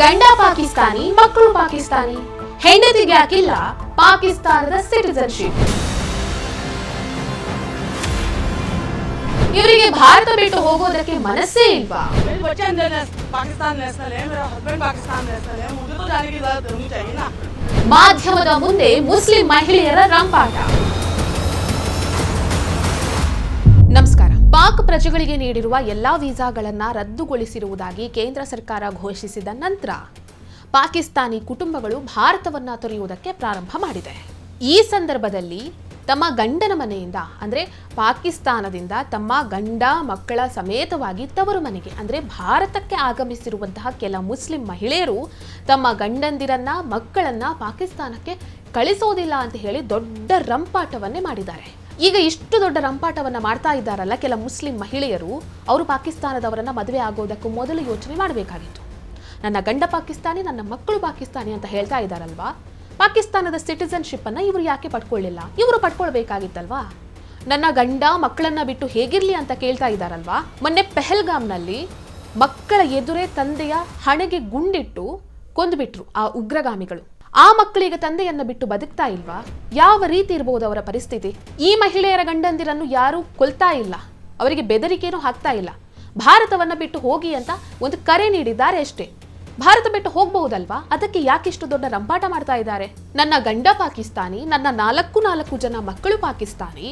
ಗಂಡ ಪಾಕಿಸ್ತಾನಿ ಮಕ್ಕಳು ಪಾಕಿಸ್ತಾನಿ ಹೆಂಡತಿಗೆ ಹಾಕಿಲ್ಲ ಪಾಕಿಸ್ತಾನದ ಸಿಟಿಸನ್ಶಿಪ್ ಇವರಿಗೆ ಭಾರತ ಬಿಟ್ಟು ಹೋಗೋದಕ್ಕೆ ಮನಸ್ಸೇ ಇಲ್ವಾ ಮಾಧ್ಯಮದ ಮುಂದೆ ಮುಸ್ಲಿಂ ಮಹಿಳೆಯರ ರಂಪಾಟ. ನಮಸ್ಕಾರ. ಪಾಕ್ ಪ್ರಜೆಗಳಿಗೆ ನೀಡಿರುವ ಎಲ್ಲಾ ವೀಸಾಗಳನ್ನು ರದ್ದುಗೊಳಿಸಿರುವುದಾಗಿ ಕೇಂದ್ರ ಸರ್ಕಾರ ಘೋಷಿಸಿದ ನಂತರ ಪಾಕಿಸ್ತಾನಿ ಕುಟುಂಬಗಳು ಭಾರತವನ್ನ ತೊರೆಯುವುದಕ್ಕೆ ಪ್ರಾರಂಭ ಮಾಡಿದೆ. ಈ ಸಂದರ್ಭದಲ್ಲಿ ತಮ್ಮ ಗಂಡನ ಮನೆಯಿಂದ, ಅಂದರೆ ಪಾಕಿಸ್ತಾನದಿಂದ ತಮ್ಮ ಗಂಡ ಮಕ್ಕಳ ಸಮೇತವಾಗಿ ತವರು ಮನೆಗೆ, ಅಂದರೆ ಭಾರತಕ್ಕೆ ಆಗಮಿಸಿರುವಂತಹ ಕೆಲ ಮುಸ್ಲಿಂ ಮಹಿಳೆಯರು ತಮ್ಮ ಗಂಡಂದಿರನ್ನ, ಮಕ್ಕಳನ್ನ ಪಾಕಿಸ್ತಾನಕ್ಕೆ ಕಳಿಸೋದಿಲ್ಲ ಅಂತ ಹೇಳಿ ದೊಡ್ಡ ರಂಪಾಟವನ್ನೇ ಮಾಡಿದ್ದಾರೆ. ಈಗ ಇಷ್ಟು ದೊಡ್ಡ ರಂಪಾಟವನ್ನು ಮಾಡ್ತಾ ಇದ್ದಾರಲ್ಲ ಕೆಲ ಮುಸ್ಲಿಂ ಮಹಿಳೆಯರು, ಅವರು ಪಾಕಿಸ್ತಾನದವರನ್ನು ಮದುವೆ ಆಗೋದಕ್ಕೂ ಮೊದಲು ಯೋಚನೆ ಮಾಡಬೇಕಾಗಿತ್ತು. ನನ್ನ ಗಂಡ ಪಾಕಿಸ್ತಾನಿ, ನನ್ನ ಮಕ್ಕಳು ಪಾಕಿಸ್ತಾನಿ ಅಂತ ಹೇಳ್ತಾ ಇದ್ದಾರಲ್ವಾ? ಪಾಕಿಸ್ತಾನದ ಸಿಟಿಸನ್ಶಿಪ್ ಅನ್ನ ಇವರು ಯಾಕೆ ಪಡ್ಕೊಳ್ಳಿಲ್ಲ? ಇವರು ಪಡ್ಕೊಳ್ಬೇಕಾಗಿತ್ತಲ್ವಾ? ನನ್ನ ಗಂಡ ಮಕ್ಕಳನ್ನ ಬಿಟ್ಟು ಹೇಗಿರಲಿ ಅಂತ ಕೇಳ್ತಾ ಇದ್ದಾರಲ್ವಾ? ಮೊನ್ನೆ ಪೆಹಲ್ಗಾಮ್ನಲ್ಲಿ ಮಕ್ಕಳ ಎದುರೇ ತಂದೆಯ ಹಣೆಗೆ ಗುಂಡಿಟ್ಟು ಕೊಂದುಬಿಟ್ರು ಆ ಉಗ್ರಗಾಮಿಗಳು. ಆ ಮಕ್ಕಳಿಗೆ ತಂದೆಯನ್ನು ಬಿಟ್ಟು ಬದುಕ್ತಾ ಇಲ್ವಾ? ಯಾವ ರೀತಿ ಇರಬಹುದು ಅವರ ಪರಿಸ್ಥಿತಿ? ಈ ಮಹಿಳೆಯರ ಗಂಡಂದಿರನ್ನು ಯಾರೂ ಕೊಲ್ತಾ ಇಲ್ಲ. ಅವರಿಗೆ ಬೆದರಿಕೆಯೂ ಹಾಕ್ತಾ ಇಲ್ಲ. ಭಾರತವನ್ನ ಬಿಟ್ಟು ಹೋಗಿ ಅಂತ ಒಂದು ಕರೆ ನೀಡಿದ್ದಾರೆ ಅಷ್ಟೇ. ಭಾರತ ಬಿಟ್ಟು ಹೋಗಬಹುದಲ್ವಾ? ಅದಕ್ಕೆ ಯಾಕಿಷ್ಟು ದೊಡ್ಡ ರಂಪಾಟ ಮಾಡ್ತಾ ಇದ್ದಾರೆ? ನನ್ನ ಗಂಡ ಪಾಕಿಸ್ತಾನಿ, ನನ್ನ ನಾಲ್ಕು ನಾಲ್ಕು ಜನ ಮಕ್ಕಳು ಪಾಕಿಸ್ತಾನಿ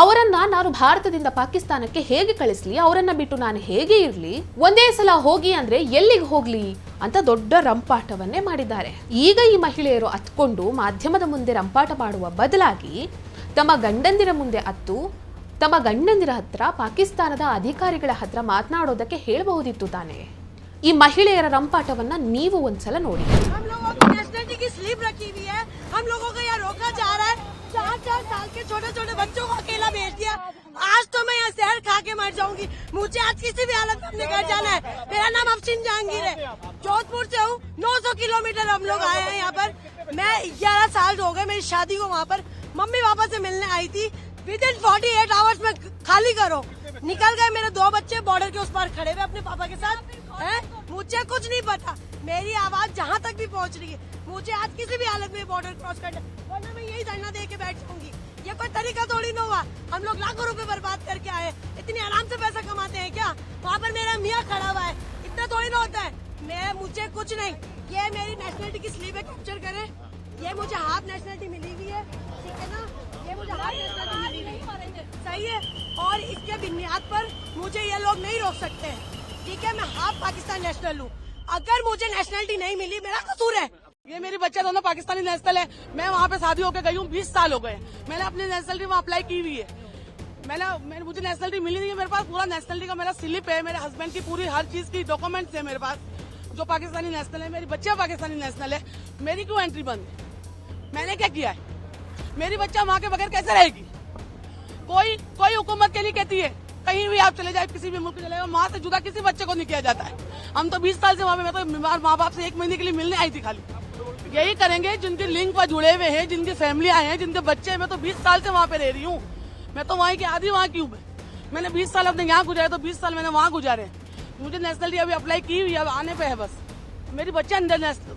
ಅವರನ್ನ ನಾನು ಭಾರತದಿಂದ ಪಾಕಿಸ್ತಾನಕ್ಕೆ ಹೇಗೆ ಕಳಿಸ್ಲಿ? ಅವರನ್ನ ಬಿಟ್ಟು ನಾನು ಹೇಗೆ ಇರ್ಲಿ? ಒಂದೇ ಸಲ ಹೋಗಿ ಅಂದ್ರೆ ಎಲ್ಲಿಗೆ ಹೋಗ್ಲಿ? ಅಂತ ದೊಡ್ಡ ರಂಪಾಟವನ್ನೇ ಮಾಡಿದ್ದಾರೆ. ಈಗ ಈ ಮಹಿಳೆಯರು ಅತ್ಕೊಂಡು ಮಾಧ್ಯಮದ ಮುಂದೆ ರಂಪಾಟ ಮಾಡುವ ಬದಲಾಗಿ ತಮ್ಮ ಗಂಡಂದಿರ ಮುಂದೆ ಅತ್ತು, ತಮ್ಮ ಗಂಡಂದಿರ ಹತ್ರ, ಪಾಕಿಸ್ತಾನದ ಅಧಿಕಾರಿಗಳ ಹತ್ರ ಮಾತನಾಡೋದಕ್ಕೆ ಹೇಳಬಹುದಿತ್ತು ತಾನೇ. ಈ ಮಹಿಳೆಯರ ರಂಪಾಟವನ್ನ ನೀವು ಒಂದ್ಸಲ ನೋಡಿ. चार चार साल के छोटे छोटे बच्चों को अकेला भेज दिया। आज तो मैं यहाँ शहर खा के मर जाऊँगी। मुझे आज किसी भी हालत में घर जाना है। मेरा नाम अफसिन जहांगीर है। जोधपुर से हूँ। 900 किलोमीटर हम लोग आए हैं यहाँ पर। मैं ग्यारह साल हो गए मेरी शादी को वहाँ पर। मम्मी पापा से मिलने आई थी। Within forty eight hours में खाली करो। निकल गए मेरे दो बच्चे बॉर्डर के उस पार खड़े हुए अपने पापा के साथ। हैं? मुझे कुछ नहीं पता। मेरी आवाज़ जहाँ तक भी पहुँच रही है। मुझे आज किसी भी हालत में बॉर्डर क्रॉस करना वरना मैं यही धरना दे के बैठ जाऊँगी। ये कोई तरीका थोड़ी ना हुआ। हम लोग लाखों रुपए बर्बाद करके आए इतनी आराम से पैसा कमाते हैं क्या? वहाँ पर मेरा मियाँ खड़ा हुआ है। इतना थोड़ी ना होता है। मैं मुझे कुछ नहीं। ये मेरी नेशनलिटी की स्लीप है। कैप्चर करे। ये मुझे हाफ़ नेशनलिटी मिली हुई है। ठीक है ना? ये मुझे हाफ़ नेशनलिटी मिली हुई है। सही है। और इसके बुनियाद पर मुझे ये लोग नहीं रोक सकते। हैं ठीक है, मैं हाफ़ पाकिस्तान नेशनल हूँ। अगर मुझे नेशनलिटी नहीं मिली, मेरा कसूर है। ये मेरी बच्चा दोनों पाकिस्तानी नेशनल है। मैं वहाँ पे शादी होकर गई हूँ, बीस साल हो गए। मैंने अपनी नेशनलिटी वहाँ अप्लाई की हुई है। मैंने मुझे नेशनलिटी मिली नहीं है मेरे पास। पूरा नेशनलिटी का मेरा स्लिप है। मेरे हस्बैंड की पूरी हर चीज़ की डॉक्यूमेंट्स है मेरे पास, जो पाकिस्तानी नेशनल है। मेरी बच्चा पाकिस्तानी नेशनल है। मेरी क्यों एंट्री बंद है मैंने क्या किया है? मेरी बच्चा वहाँ के बगैर कैसे रहेगी? कोई कोई हुकूमत के लिए कहती है। कहीं भी आप चले जाए, किसी भी मुल्क चले जाए माँ से जुदा किसी बच्चे को नहीं किया जाता है। हम तो 20 साल से वहाँ पे, मैं तो बीमार माँ बाप से एक महीने के लिए मिलने आई थी खाली। यही करेंगे, जिनके लिंक पर जुड़े हुए हैं, जिनकी फैमिली आए हैं, जिनके बच्चे हैं, मैं तो 20 साल से वहाँ पे रह रही हूँ। मैं तो वहीं की आधी वहाँ की हूँ मैंने 20 साल अपने यहाँ गुजारे तो 20 साल मैंने वहाँ गुजारे। मुझे नेशनलिटी अभी अप्लाई की हुई है, अब आने पे है बस। मेरी बच्चा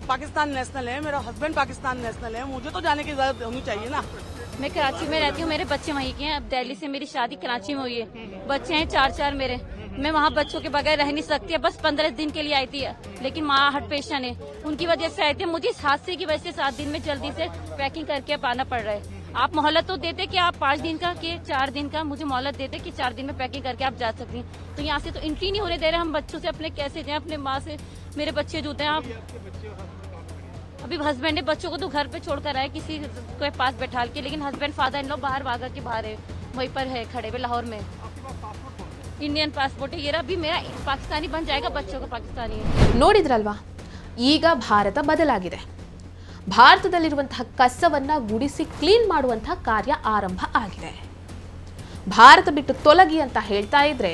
पाकिस्तान नेशनल है, मेरा हस्बैंड पाकिस्तान नेशनल है, मुझे तो जाने की इजाज़त होनी चाहिए ना। मैं कराची में रहती हूँ, मेरे बच्चे वहीं के हैं, अब दिल्ली से मेरी शादी कराची में हुई है। बच्चे हैं चार चार मेरे। मैं वहाँ बच्चों के बगैर रह नहीं सकती है बस पंद्रह दिन के लिए आई थी, लेकिन माँ हट पेशेंट है उनकी वजह से आई थी, मुझे इस हादसे की वजह से सात दिन में जल्दी से पैकिंग करके अब आना पड़ रहा है। आप मोहलत तो देते कि आप पाँच दिन का कि चार दिन का मुझे मोहलत देते कि चार दिन में पैकिंग करके आप जा सकती हैं तो यहाँ से तो एंट्री नहीं होने दे रहे हम बच्चों से अपने कैसे जाएं अपने माँ से मेरे बच्चे जो होते हैं आप अभी हस्बैंड ने बच्चों को तो घर पे छोड़कर आए किसी के पास बैठा के लेकिन हस्बैंड फादर इन लोग बाहर भागा के बाहर है वहीं पर है खड़े हुए लाहौर में इंडियन पासपोर्ट है ये रहा, अभी मेरा पाकिस्तानी बन जाएगा बच्चों का पाकिस्तानी है ನೋಡಿದ್ರಲ್ವಾ ಈಗ ಭಾರತ ಬದಲಾಗಿದೆ ಭಾರತದಲ್ಲಿರುವಂತಹ ಕಸವನ್ನ ಗುಡಿಸಿ ಕ್ಲೀನ್ ಮಾಡುವಂತಹ ಕಾರ್ಯ ಆರಂಭ ಆಗಿದೆ. ಭಾರತ ಬಿಟ್ಟು ತೊಲಗಿ ಅಂತ ಹೇಳ್ತಾ ಇದ್ರೆ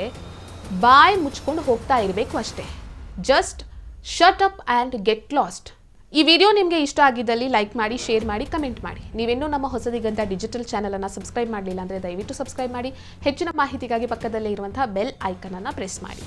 ಬಾಯಿ ಮುಚ್ಕೊಂಡು ಹೋಗ್ತಾ ಇರಬೇಕು ಅಷ್ಟೇ. Just shut up and get lost ಈ ವಿಡಿಯೋ ನಿಮಗೆ ಇಷ್ಟ ಆಗಿದ್ದಲ್ಲಿ ಲೈಕ್ ಮಾಡಿ, ಶೇರ್ ಮಾಡಿ, ಕಮೆಂಟ್ ಮಾಡಿ. ನೀವಿನ್ನೂ ನಮ್ಮ ಹೊಸದಿಗಂತ ಡಿಜಿಟಲ್ ಚಾನಲನ್ನು ಸಬ್ಸ್ಕ್ರೈಬ್ ಮಾಡಲಿಲ್ಲ ಅಂದರೆ ದಯವಿಟ್ಟು ಸಬ್ಸ್ಕ್ರೈಬ್ ಮಾಡಿ. ಹೆಚ್ಚಿನ ಮಾಹಿತಿಗಾಗಿ ಪಕ್ಕದಲ್ಲೇ ಇರುವಂತಹ ಬೆಲ್ ಐಕನನ್ನು ಪ್ರೆಸ್ ಮಾಡಿ.